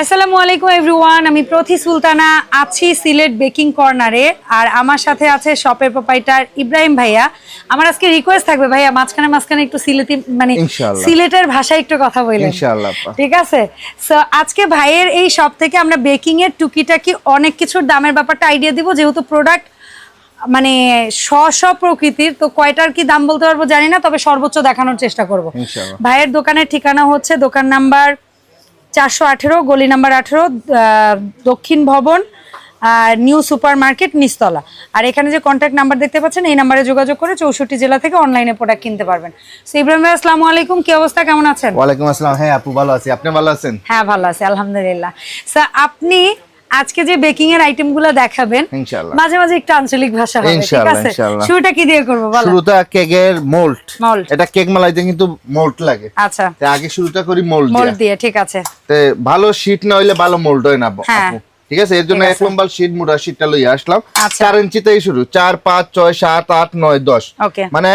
আসসালামু আলাইকুম এভরিওয়ান আমি প্রথি সুলতানা আছি সিলেট বেকিং কর্নারে আর আমার সাথে আছে শপের প্রোপাইটার ইব্রাহিম ভাইয়া। আমার আজকে রিকোয়েস্ট থাকবে ভাইয়া মাঝখানে মাঝখানে একটু সিলেটি মানে সিলেটের ভাষায় একটু কথা বললেন ইনশাআল্লাহ ঠিক আছে? সো আজকে ভাইয়ের এই শপ থেকে আমরা বেকিং এর টুকিটাকি অনেক কিছুর দামের ব্যাপারটা আইডিয়া দিব যেহেতু প্রোডাক্ট মানে স্ব স্ব প্রকৃতির তো কয়টার কি দাম বলতে পারব জানি না তবে সর্বোচ্চ দেখানোর চেষ্টা করব। ইনশাআল্লাহ। ভাইয়ের দোকানের ঠিকানা হচ্ছে দোকান নাম্বার চারশো আঠেরো গলি নাম্বার আঠেরো দক্ষিণ ভবন আর নিউ সুপার মার্কেট নিস্তলা আর এখানে যে কন্ট্যাক্ট নাম্বার দেখতে পাচ্ছেন এই নাম্বারে যোগাযোগ করে চৌষট্টি জেলা থেকে অনলাইনে প্রোডাক্ট কিনতে পারবেন। সো ইব্রাহিম ভাই আসসালামু আলাইকুম। কি অবস্থা? কেমন আছেন? ওয়ালাইকুম আসসালাম। হ্যাঁ আপু ভালো আছি। আপনি ভালো আছেন? হ্যাঁ ভালো আছি আলহামদুলিল্লাহ। স্যার আপনি আজকে যে বেকিং এর আইটেমগুলো দেখাবেন। মাঝে মাঝে একটু আঞ্চলিক ভাষা হবে ঠিক আছে? শুরুটা কি দিয়ে করব বলো শুরুটা কেকের মোল্ড। এটা কেক মালাইতে কিন্তু মোল্ড লাগে। আচ্ছা। তে আগে শুরুটা করি মোল্ড মোল্ড দিয়ে। দিয়ে ঠিক আছে। তে ভালো শীট না হইলে ভালো মোল্ড হয় না আপু। হ্যাঁ। ঠিক আছে? এর জন্য এক। লম্বা শীট মোটা শীটটা লইয়া আসলাম। আচ্ছা। চার ইঞ্চিতেই শুরু। চার পাঁচ ছয় সাত আট নয় দশ। মানে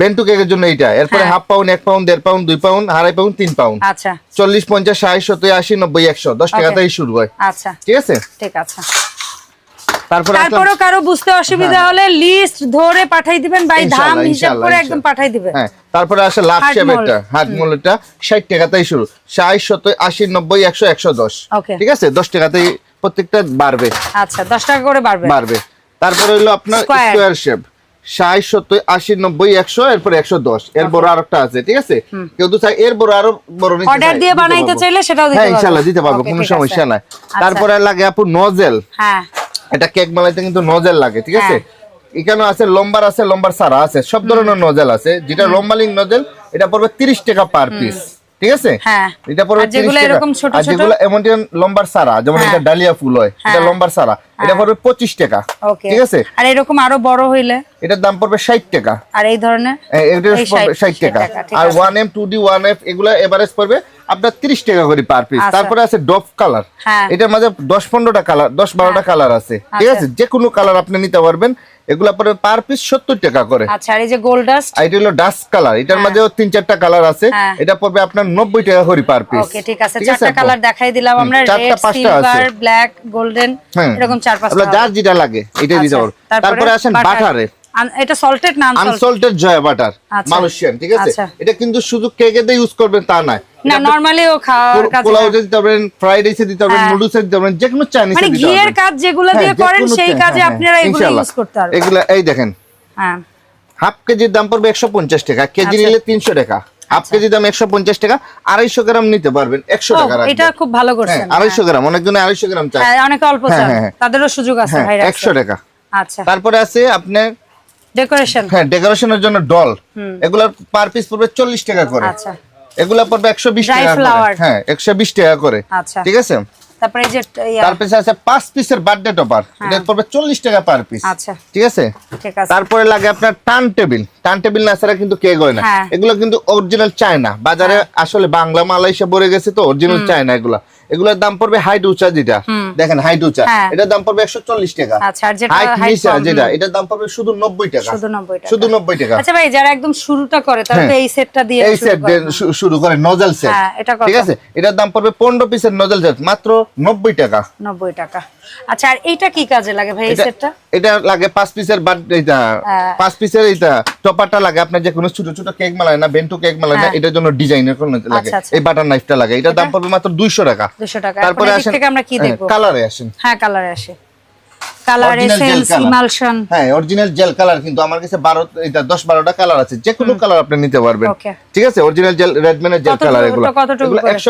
বেন্টু কেকের জন্য এইটা। এরপরে হ্যাঁ। হাফ পাউন্ড এক পাউন্ড দেড় পাউন্ড দুই পাউন্ড আড়াই পাউন্ড তিন পাউন্ড। আচ্ছা। চল্লিশ পঞ্চাশ ষাট সত্তর আশি নব্বই একশো। দশ Okay. টাকাতেই শুরু হয়। আচ্ছা। ঠিক আছে? ঠিক আছে। তারপরে কারও বুঝতে অসুবিধা হলে লিস্ট ধরে পাঠাই দিবেন হিসাব করে একদম। পাঠাই দিবেন। হ্যাঁ তারপরে আসে লাভ Hard শেপ হাত মূলটা ষাট টাকাতেই শুরু। ষাট সত্তর আশি নব্বই একশো একশো দশ. ঠিক আছে? দশ টাকাতেই প্রত্যেকটা বাড়বে। আচ্ছা দশ টাকা করে বাড়বে। বাড়বে। তারপরে হলো আপনার। স্কোয়ার শেপ ষাট সত্তর আশি নব্বই একশো এরপর একশো দশ। এর বড় আর একটা আছে ঠিক আছে? কেউ তো এর বড় আরও বড় অর্ডার দিয়ে বানাইতে। চাইলে সেটাও হ্যাঁ ইনশাল্লাহ দিতে পারব কোনো সমস্যা নাই। আচ্ছা। তারপরে লাগে আপু নজেল হ্যাঁ। এটা কেক বানাইতে কিন্তু নজেল লাগে ঠিক আছে? হ্যাঁ। এখানে আছে লম্বার আছে লম্বার সারা আছে সব ধরনের নজেল আছে। যেটা লম্বালিং নজেল এটা পড়বে তিরিশ টাকা পার পিস ঠিক আছে হ্যাঁ। এটা পড়বে আর যেগুলো 30 টাকা। এরকম ছোট আর ছোট? যেগুলো এমনটিয়ান লম্বার সারা যেমন হ্যাঁ। এটা ডালিয়া ফুল হয় এটা হ্যাঁ। লম্বার সারা এটা পড়বে পঁচিশ টাকা ঠিক আছে আর এরকম আরও বড় হইলে এটার দাম পড়বে ষাট টাকা আর এই ধরনের এটা 60 টাকা আর আছে। One M two D one F এগুলো এভারেজ পড়বে আপনার তিরিশ টাকা করে পার পিস আচ্ছা। তারপরে আছে ডফ কালার। এটার মাঝে দশ পনেরোটা কালার দশ বারোটা কালার আছে ঠিক আচ্ছা। আছে যে কোনো কালার আপনি নিতে পারবেন এগুলা পরে পার পিস সত্তর টাকা করে। আচ্ছা আর এই যে গোল্ড ডাস্ট আর এটা হলো ডাস্ট কালার এটার মাঝেও তিন চারটা কালার আছে। হ্যাঁ। এটা পড়বে আপনার নব্বই টাকা করে পার পিস ওকে ঠিক আছে চারটা কালার দেখাই দিলাম আমরা চারটা, পাঁচটা আছে। ব্ল্যাক গোল্ডেন হ্যাঁ। এরকম চার পাঁচটা যার যেটা লাগে এটাই দিতে আচ্ছা, পারব। তারপরে আসেন বাটারে এটা সল্টেড না আনসল্টেড জয়া বাটার আচ্ছা। মালয়েশিয়ান ঠিক আছে। এটা কিন্তু শুধু কেকে দিয়ে ইউজ করবেন তা নয়। না নরমালিও খাওয়ার কাজে পোলাও দিতে পারবেন ফ্রাইড রাইসে দিতে পারবেন হ্যাঁ। নুডলসে দিতে পারবেন যে কোনো চাইনিজ মানে ঘিয়ের কাজ যেগুলো দিয়ে হ্যাঁ, করেন সেই কাজে আপনারা এগুলো ইউজ করতে পারবেন। এগুলা এই দেখেন হ্যাঁ। হাফ কেজির দাম পড়বে একশো পঞ্চাশ টাকা কেজি আচ্ছা। নিলে তিনশো টাকা। হাফ কেজির দাম একশো পঞ্চাশ টাকা আড়াইশো গ্রাম নিতে পারবেন একশো টাকা রাখবেন। এটা খুব ভালো হ্যাঁ করছেন আড়াইশো গ্রাম অনেকজনে আড়াইশো গ্রাম চায়। হ্যাঁ অনেকে অল্প হ্যাঁ, হ্যাঁ, হ্যাঁ। তাদেরও সুযোগ আছে হ্যাঁ ভাই একশো টাকা। আচ্ছা। তারপরে আছে আপনার ডেকোরেশন হ্যাঁ ডেকোরেশনের জন্য ডল এগুলার পার পিস পড়বে চল্লিশ টাকা করে। আচ্ছা। এগুলা পড়বে একশো বিশ Dry টাকা করে। হ্যাঁ একশো বিশ টাকা করে। আচ্ছা। ঠিক আছে? তারপরে এই যে তারপরে আছে পাঁচ পিসের বার্থডে টপার এটা পড়বে চল্লিশ টাকা পার পিস আচ্ছা। ঠিক আছে? ঠিক আছে। তারপরে লাগে আপনার টান টেবিল। টান টেবিল না ছাড়া কিন্তু কে হয় না। হ্যাঁ। এগুলো কিন্তু অরিজিনাল চায়না বাজারে আসলে বাংলা মালয়েশিয়া ভরে গেছে তো অরিজিনাল চায়না এগুলা। এগুলোর দাম পড়বে হাইট উঁচা যেটা। দেখেন হাইট উঁচা। হ্যাঁ। এটার দাম পড়বে একশো চল্লিশ টাকা। আচ্ছা, যেটা হাইট নিচা যেটা এটার দাম পড়বে শুধু নব্বই টাকা। শুধু 90 টাকা। শুধু নব্বই টাকা। আচ্ছা ভাই যারা একদম শুরুটা করে তারা হ্যাঁ। এই সেটটা দিয়ে এই সেট শুরু করে নজেল সেট এটা ঠিক আছে? এটার দাম পড়বে পনেরো পিসের নজেল সেট মাত্র নব্বই টাকা। 90 টাকা। আচ্ছা আর এইটা কি কাজে লাগে ভাই এই এটা- সেটটা এটা লাগে পাঁচ পিসের এটা হ্যাঁ। পাঁচ পিসের এটা টপারটা লাগে আপনার যে কোনো ছোট ছোট কেক মালায় না বেন্টু কেক মালায় না। এটার জন্য ডিজাইনের কোনো লাগে। আচ্ছা, আচ্ছা। এই বাটার নাইফটা লাগে। এটার দাম পড়বে মাত্র দুইশো টাকা। 200 টাকা। তারপরে আসেন থেকে আমরা কি দেখব? কালারে আসেন। হ্যাঁ কালারে আসে। কালার এসেন্স ইমালশন হ্যাঁ অরিজিনাল জেল কালার কিন্তু আমার কাছে এটা কালার আছে। যে কোনো কালার আপনি নিতে পারবেন। ঠিক আছে? অরিজিনাল জেল রেডম্যানের জেল কালার এগুলো।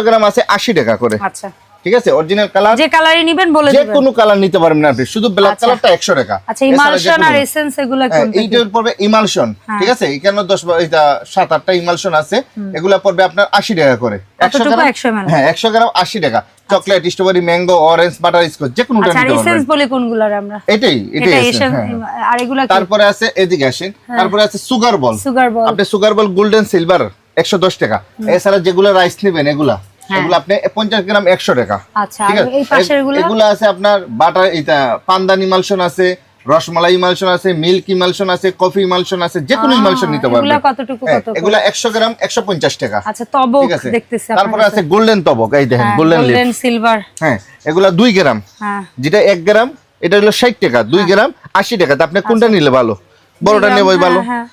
গ্রাম আছে আশি টাকা করে। আচ্ছা। ঠিক আছে? অরিজিনাল কালার যে কালারই নিবেন বলে দিবেন। যে কোনো কালার নিতে পারবেন আপনি। শুধু ব্ল্যাক। কালারটা একশো টাকা। আচ্ছা ইমালশন আর এসেন্স এগুলো হ্যাঁ, কোনটা? এইটার পড়বে ইমালশন ঠিক আছে? এখানে দশ বা- এটা সাত আটটা ইমালশন আছে। এগুলা পড়বে আপনার আশি টাকা করে। একশো কতটুকু? গ্রাম? 100 ml? হ্যাঁ একশো গ্রাম আশি টাকা। Chocolate strawberry mango orange butterscotch যে কোনোটা আচ্ছা আর নিতে এসেন্স পারবেন বলে কোনগুলোর আমরা? এটাই এটাই এটা এসেন্স হ্যাঁ। আর এগুলা তারপরে আছে এদিকে আসেন। তারপরে আছে সুগার বল সুগার বল আপনি সুগার বল গোল্ডেন সিলভার একশো দশ টাকা। এছাড়া যেগুলো রাইস নেবেন এগুলা। এগুলো আপনি পঞ্চাশ গ্রাম একশো টাকা। আচ্ছা এই পাশেরগুলো এগুলো আছে আপনার বাটার এটা পান্দান ইমালশন আছে রসমালাই ইমালশন আছে মিল্ক ইমালশন আছে কফি ইমালশন আছে যে কোনো ইমালশন নিতে এগুলা পারবেন কতটুকু হ্যাঁ, কত? এগুলা একশো গ্রাম একশো পঞ্চাশ টাকা। আচ্ছা তবক দেখতেছি তারপরে আছে গোল্ডেন তবক এই দেখেন গোল্ডেন লিপ গোল্ডেন সিলভার হ্যাঁ এগুলা দুই গ্রাম। হ্যাঁ। যেটা এক গ্রাম এটা হলো ষাট টাকা দুই গ্রাম আশি টাকা। তা আপনি কোনটা নিলে ভালো? বড়টা নেবই ভালো? হ্যাঁ,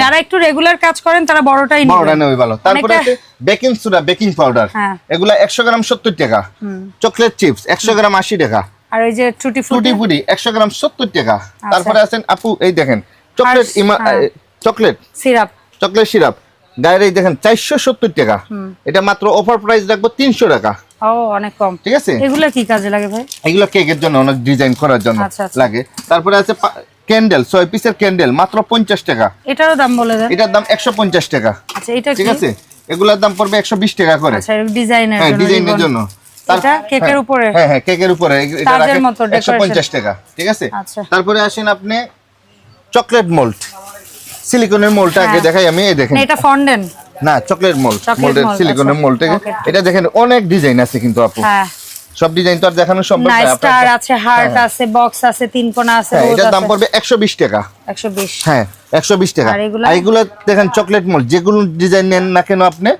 যারা একটু রেগুলার কাজ করেন তারা বড়টাই বড়টা নেবই ভালো। তারপরে বেকিং সোডা বেকিং পাউডার। এগুলা একশো গ্রাম সত্তর টাকা। চকলেট চিপস একশো গ্রাম আশি টাকা। আর ওই যে টুটি ফুটি ফুটি একশো গ্রাম সত্তর টাকা। তারপরে আছেন আপু এই দেখেন chocolate. Chocolate syrup chocolate syrup গায়ের এই দেখেন চারশো সত্তর টাকা। এটা মাত্র অফার প্রাইস রাখব তিনশো টাকা। অনেক কম। ঠিক আছে? এগুলো কি কাজে লাগে ভাই? এগুলো কেকের জন্য অনেক ডিজাইন করার জন্য আচ্ছা, আচ্ছা। লাগে। তারপরে আছে ক্যান্ডেল ছয় পিসের ক্যান্ডেল মাত্র পঞ্চাশ টাকা। এটারও দাম বলে দেন। এটার দাম একশো পঞ্চাশ টাকা। আচ্ছা এটা ঠিক আছে? এগুলোর দাম পড়বে একশো বিশ টাকা করে। আচ্ছা ডিজাইনের হ্যাঁ জন্য ডিজাইনের জন্য। কেকের হ্যাঁ, উপরে? হ্যাঁ হ্যাঁ কেকের উপরে। এটা রাখেন একশো পঞ্চাশ টাকা ঠিক আছে? আচ্ছা। তারপরে আসেন আপনি চকলেট মোল্ড। সিলিকনের মোল্ডটা আগে। দেখাই আমি এই দেখেন। না, এটা ফন্ডেন। না চকলেট মোল্ড মোল্ডের সিলিকনের আচ্ছা। মোল্ড এটা দেখেন অনেক ডিজাইন আছে কিন্তু আপু। হ্যাঁ। সব ডিজাইন তো আর দেখানো সম্ভব না স্টার আছে হার্ট আছে বক্স আছে তিন কোনা আছে হ্যাঁ এটার দাম পড়বে একশো বিশ টাকা। 120 হ্যাঁ একশো বিশ টাকা। আর এগুলা? দেখেন চকলেট মোল্ড যেগুলো ডিজাইন নেন না কেন আপনি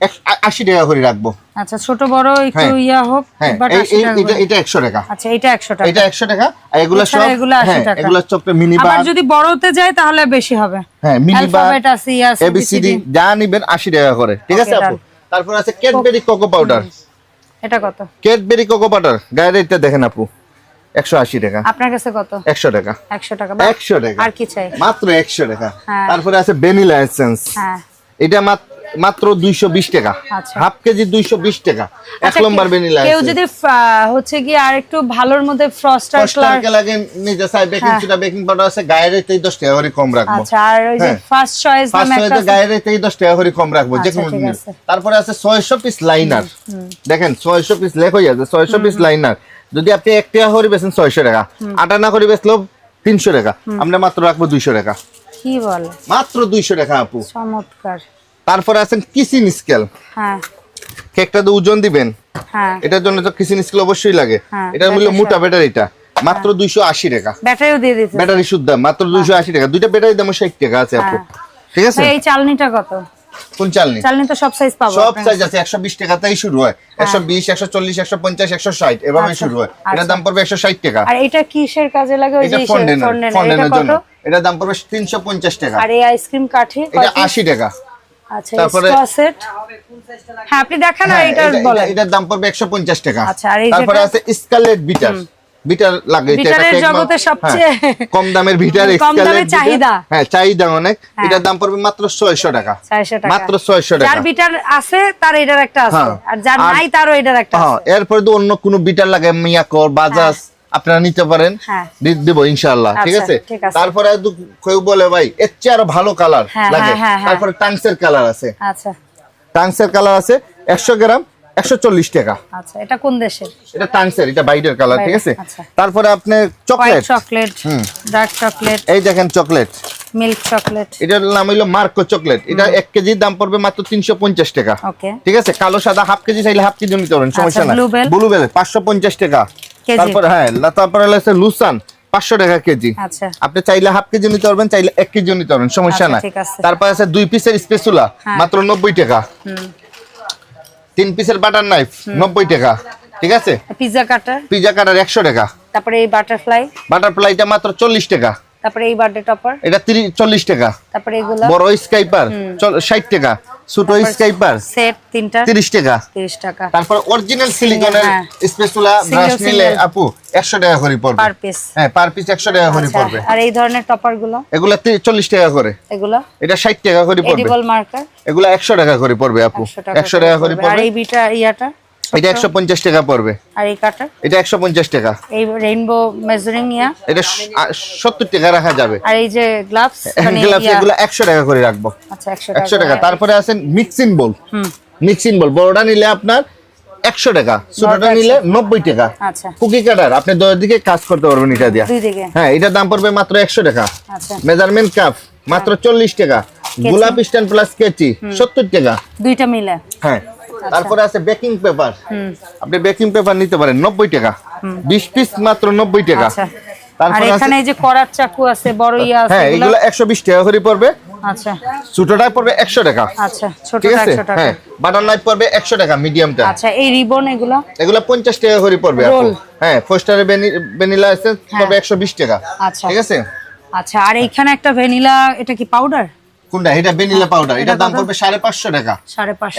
এক- আ- আশি টাকা করে রাখব। আচ্ছা ছোট বড় একটু হ্যাঁ। ইয়া হোক হ্যাঁ বাট এটা এটা একশো টাকা। আচ্ছা এটা 100 টাকা। এটা একশো টাকা আর এগুলো সব এগুলো 80 হ্যাঁ টাকা। এগুলো চকলেট মিনি আবার বার যদি বড়তে যায় তাহলে বেশি হবে। হ্যাঁ মিনি বার অ্যালফাবেট আছে এবিসিডি যা নিবেন আশি টাকা করে। ঠিক আছে আপু? তারপর আছে ক্যাডবেরি কোকো পাউডার এটা কত? ক্যাডবেরি কোকো পাউডার গায়ের রেটটা দেখেন আপু। একশো আশি টাকা। আপনার কাছে কত? একশো টাকা। 100 টাকা। বা একশো টাকা। আর কি চাই? মাত্র একশো টাকা। হ্যাঁ। তারপরে আছে ভ্যানিলা এসেন্স হ্যাঁ। এটা মাত- মাত্র দুইশো বিশ টাকা। আচ্ছা। হাফ কেজি দুইশো বিশ টাকা। এক আচ্ছা, নম্বর ভ্যানিলা কেউ যদি হচ্ছে কি আর একটু ভালোর মধ্যে ফ্রস্টার ক্লার লাগে নিজে চাই বেকিং সোডা বেকিং পাউডার আছে গায়ের রেটেই দশ টাকা করে কম রাখব। আচ্ছা আর ওই যে। ফার্স্ট চয়েস ফার্স্ট নামে একটা হয়তো গায়ের রেটেই দশ টাকা করে কম রাখব যে আচ্ছা, কোনো জিনিস। আছে। তারপরে আছে ছয়শো পিস লাইনার দেখেন ছয়শো পিস লেখ আছে ছয়শো পিস লাইনার যদি আপনি এক টাকা করে বেছেন ছয়শো টাকা। আটা না করে বেচলেও তিনশো টাকা। আমরা মাত্র রাখব দুইশো টাকা। কি বলে? মাত্র দুইশো টাকা আপু। চমৎকার। তারপরে আছেন কিসিন স্কেল হ্যাঁ। কেকটা তো ওজন দিবেন। হ্যাঁ। এটার জন্য তো কিসিন স্কেল অবশ্যই লাগে। হ্যাঁ, এটার মূল্য মোটা ব্যাটারিটা। মাত্র দুইশো আশি টাকা। ব্যাটারিও দিয়ে দিতে ব্যাটারি শুদ্ধ মাত্র দুইশো আশি টাকা। দুইটা ব্যাটারি দাম ষাট টাকা আছে আপু। হ্যাঁ। ঠিক আছে? এই চালনিটা কত? কোন চালনি? চালনি তো সব সাইজ পাবো সব সাইজ আছে। একশো বিশ টাকাতেই শুরু হয়। একশো বিশ একশো চল্লিশ একশো পঞ্চাশ একশো ষাট এভাবে আচ্ছা, শুরু হয়। এটার আচ্ছা। দাম পড়বে একশো ষাট টাকা। আর এটা কিসের কাজে লাগে? ওই যে ফন্ডেনের। কত জন্য। এটার দাম পড়বে তিনশো পঞ্চাশ টাকা। আর এই আইসক্রিম কাঠি? এটা আশি টাকা। আচ্ছা তারপরে- সেট হ্যাঁ আপনি দেখান আর হ্যাঁ, এটা এটা- বলেন। এটার দাম পড়বে একশো পঞ্চাশ টাকা। আচ্ছা, আর এই তারপরে আছে স্কারলেট বিটার বিটার লাগে বিটারের জগতে সবচেয়ে- হ্যাঁ, কম দামের বিটার কম দামে চাহিদা। হ্যাঁ চাহিদা অনেক। এটার দাম পড়বে মাত্র ছয়শো টাকা। 400 টাকা। মাত্র ছয়শো যার টাকা বিটার আছে তার এটার একটা আছে। হ্যাঁ। আর যার নাই তারও এটার একটা হ্যাঁ আছে। এরপরে তো অন্য কোনো বিটার লাগে মিয়াকর বাজাজ আপনারা নিতে পারেন। হ্যাঁ। দিব ইনশাআল্লাহ ঠিক আচ্ছা, আছে? তারপরে কেউ বলে ভাই এর চেয়ে আরও ভালো কালার হ্যাঁ, লাগে। হ্যাঁ। তারপরে টাংসের কালার আছে। আচ্ছা। টাংসের কালার আছে একশো গ্রাম একশো চল্লিশ টাকা। আচ্ছা এটা কোন দেশের? এটা টাংসের এটা বাইরের কালার ঠিক আছে। তারপরে আপনি চকলেট। চকলেট ডার্ক চকলেট এই দেখেন চকলেট। মিল্ক চকলেট এটার নাম মার্কো চকলেট। এটা এক কেজির দাম পড়বে মাত্র তিনশো পঞ্চাশ টাকা। ঠিক আছে? কালো সাদা হাফ কেজি চাইলে হাফ কেজি নিতে পারেন সমস্যা না Bell? পাঁচশো পঞ্চাশ টাকা? তারপরে হ্যাঁ তারপরে হচ্ছে লুসান পাঁচশো টাকা কেজি। আচ্ছা। আপনি চাইলে হাফ কেজি নিতে পারবেন চাইলে এক কেজি নিতে পারবেন সমস্যা নাই। না ঠিক আছে। তারপরে আছে দুই পিসের স্পেসুলা হ্যাঁ। মাত্র নব্বই টাকা। তিন পিসের বাটার নাইফ নব্বই টাকা। ঠিক আছে? পিজা কাটার? পিজা কাটার একশো টাকা। তারপরে এই বাটারফ্লাই? বাটারফ্লাইটা মাত্র চল্লিশ টাকা। তারপরে এই বার্থডে টপার? এটা তিরিশ চল্লিশ টাকা। তারপরে এগুলো? বড় স্কাইপার ষাট টাকা। ছোট স্কাইপার সেট তিনটা? তিরিশ টাকা। 30 টাকা। তারপর অরিজিনাল সিলিকনের ব্রাশ নিলে আপু একশো টাকা করে পড়বে। পার পিস হ্যাঁ পার পিস একশো টাকা করে আচ্ছা পড়বে। আর এই ধরনের টপারগুলো এগুলা চল্লিশ টাকা করে। এগুলো? এটা ষাট টাকা করে পড়বে। এডিবল মার্কার এগুলা একশো টাকা করে পড়বে আপু। 100 টাকা একশো টাকা করে আর পড়বে। এই বিটা ইয়াটা? এটা একশো পঞ্চাশ টাকা পড়বে। আর এই কাটার এটা একশো পঞ্চাশ টাকা। এই রেইনবো মেজারিং ইয়া এটা সত্তর টাকা রাখা যাবে। আর এই যে গ্লাভস মানে গ্লাভস এগুলো একশো টাকা করে রাখব। আচ্ছা 100 একশো টাকা। টাকা তারপরে আছেন মিক্সিং বল হুম। মিক্সিং বল বড়টা নিলে আপনার একশো টাকা। ছোটটা নিলে নব্বই টাকা। আচ্ছা। Cookie cutter. আপনি দশ দিকে কাজ করতে পারবেন এটা দিয়া। দুই দিকে? হ্যাঁ এটার দাম পড়বে মাত্র একশো টাকা। আচ্ছা। মেজারমেন্ট কাপ মাত্র চল্লিশ টাকা। গোলাপ স্ট্যান্ড প্লাস কেচি সত্তর টাকা। দুইটা মিলে? হ্যাঁ। তারপরে আছে বেকিং পেপার আপনি বেকিং পেপার নিতে পারেন নব্বই টাকা। বিশ পিস মাত্র নব্বই টাকা। আচ্ছা। তারপরে এখানে এই যে করার চাকু আছে বড় ইয়া আছে হ্যাঁ এগুলো? টাকা করে পড়বে। আচ্ছা। ছোটটা পড়বে একশো টাকা। আচ্ছা হ্যাঁ বাটার নাইফ পড়বে একশো টাকা মিডিয়ামটা আচ্ছা এই রিবন এগুলো? এগুলো পঞ্চাশ টাকা করে পড়বে। হ্যাঁ ভ্যানিলা পড়বে একশো বিশ টাকা। আচ্ছা। ঠিক আছে? আচ্ছা আর এইখানে একটা ভ্যানিলা এটা কি পাউডার কোনটা? এটা ভ্যানিলা পাউডার এটার দাম পড়বে সাড়ে পাঁচশো টাকা।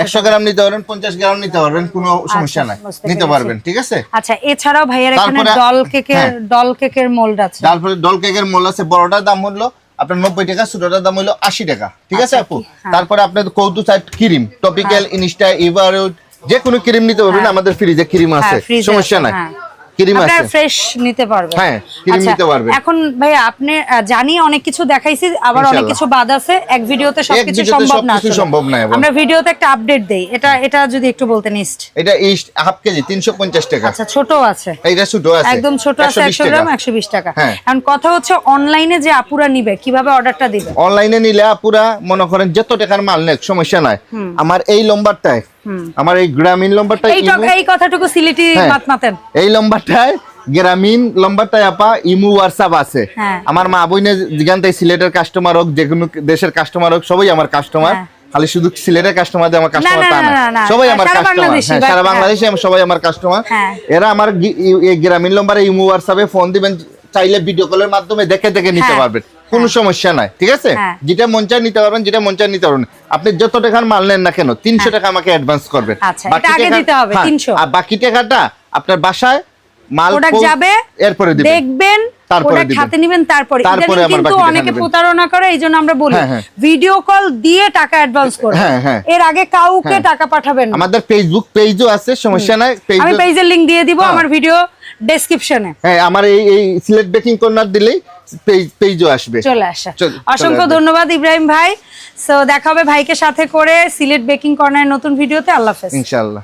একশো গ্রাম নিতে পারবেন পঞ্চাশ গ্রাম নিতে পারবেন কোনো সমস্যা নাই। নিতে পারবেন ঠিক আছে? আচ্ছা এছাড়াও ভাইয়ার এখানে ডল কেকের হ্যাঁ। ডল কেকের মোল্ড আছে। তারপরে ডল কেকের মূল্য আছে বড়টার দাম হলো আপনার নব্বই টাকা ছোটটার দাম হলো আশি টাকা ঠিক আছে আপু? হ্যাঁ। তারপরে আপনার কৌতু সাইড ক্রিম টপিক্যাল ইনস্টা ইভারুড যে কোনো ক্রিম নিতে পারবেন আমাদের ফ্রিজে ক্রিম আছে হ্যাঁ, সমস্যা নাই। হ্যাঁ। ক্রিম আছে। আপনারা ফ্রেশ নিতে পারবেন। হ্যাঁ, cream আচ্ছা, নিতে পারবেন। এখন ভাইয়া আপনি জানি অনেক কিছু দেখাইছি আবার অনেক কিছু বাদ আছে এক ভিডিওতে সবকিছু সম্ভব না সম্ভব না আমরা ভিডিওতে একটা আপডেট দেই এটা এটা যদি একটু বলতেন ইস্ট। এটা ইস্ট হাফ কেজি তিনশো পঞ্চাশ টাকা। আচ্ছা ছোট আছে। এইটা ছোট আছে একদম ছোট আছে 120 একশো গ্রাম একশো বিশ টাকা। হ্যাঁ। এখন কথা হচ্ছে অনলাইনে যে আপুরা নিবে কীভাবে অর্ডারটা দিবে? অনলাইনে নিলে পুরা মনে করেন যত টাকার মাল নেক সমস্যা নাই। আমার এই লম্বারটায় আমার এই গ্রামীণ লম্বারটায় এই কথাটুকু সিলেটি হ্যাঁ। মাত মাতেন এই লম্বারটায় গ্রামীণ লম্বারটায় আপা ইমু হোয়াটসঅ্যাপ আছে হ্যাঁ। আমার মা বইনে তাই সিলেটের কাস্টমার হোক যে কোনো দেশের কাস্টমার হোক সবাই আমার কাস্টমার হ্যাঁ। খালি শুধু সিলেটের কাস্টমার আমার কাস্টমার তা না, সবাই আমার কাস্টমার হ্যাঁ সারা হ্যাঁ। বাংলাদেশে সবাই আমার কাস্টমার হ্যাঁ। এরা আমার এই গ্রামীণ নম্বরে ইমু হোয়াটসঅ্যাপে ফোন দিবেন চাইলে ভিডিও কলের মাধ্যমে দেখে দেখে নিতে হ্যাঁ। পারবেন কোনো সমস্যা নাই ঠিক আছে হ্যাঁ। যেটা মন চায় নিতে পারবেন যেটা মন চায় নিতে পারবেন আপনি যত টাকার মাল নেন না কেন তিনশো টাকা আমাকে অ্যাডভান্স করবেন আচ্ছা, এটা আগে টাকা- দিতে হবে, হ্যাঁ, 300 আর বাকি টাকাটা আপনার বাসায় মাল যাবে এরপরে দেখবেন তারপরে হাতে নেবেন তারপরে তারপরে ইদানিং আমার কিন্তু অনেকে প্রতারণা করে এই জন্য আমরা বলি হ্যাঁ, হ্যাঁ। ভিডিও কল দিয়ে টাকা অ্যাডভান্স করবে হ্যাঁ, হ্যাঁ। এর আগে কাউকে হ্যাঁ। টাকা পাঠাবেন না। আমাদের ফেসবুক পেজও আছে সমস্যা নাই আমি পেজের লিংক দিয়ে দিব হ্যাঁ। আমার ভিডিও ডেসক্রিপশনে হ্যাঁ আমার এই এই সিলেট বেকিং কর্নার দিলেই পেজ পেজও আসবে। চলে আসা। অসংখ্য ধন্যবাদ ইব্রাহিম ভাই। সো দেখা হবে ভাইকে সাথে করে সিলেট বেকিং কর্নারের নতুন ভিডিওতে আল্লাহ হাফেজ। ইনশাআল্লাহ।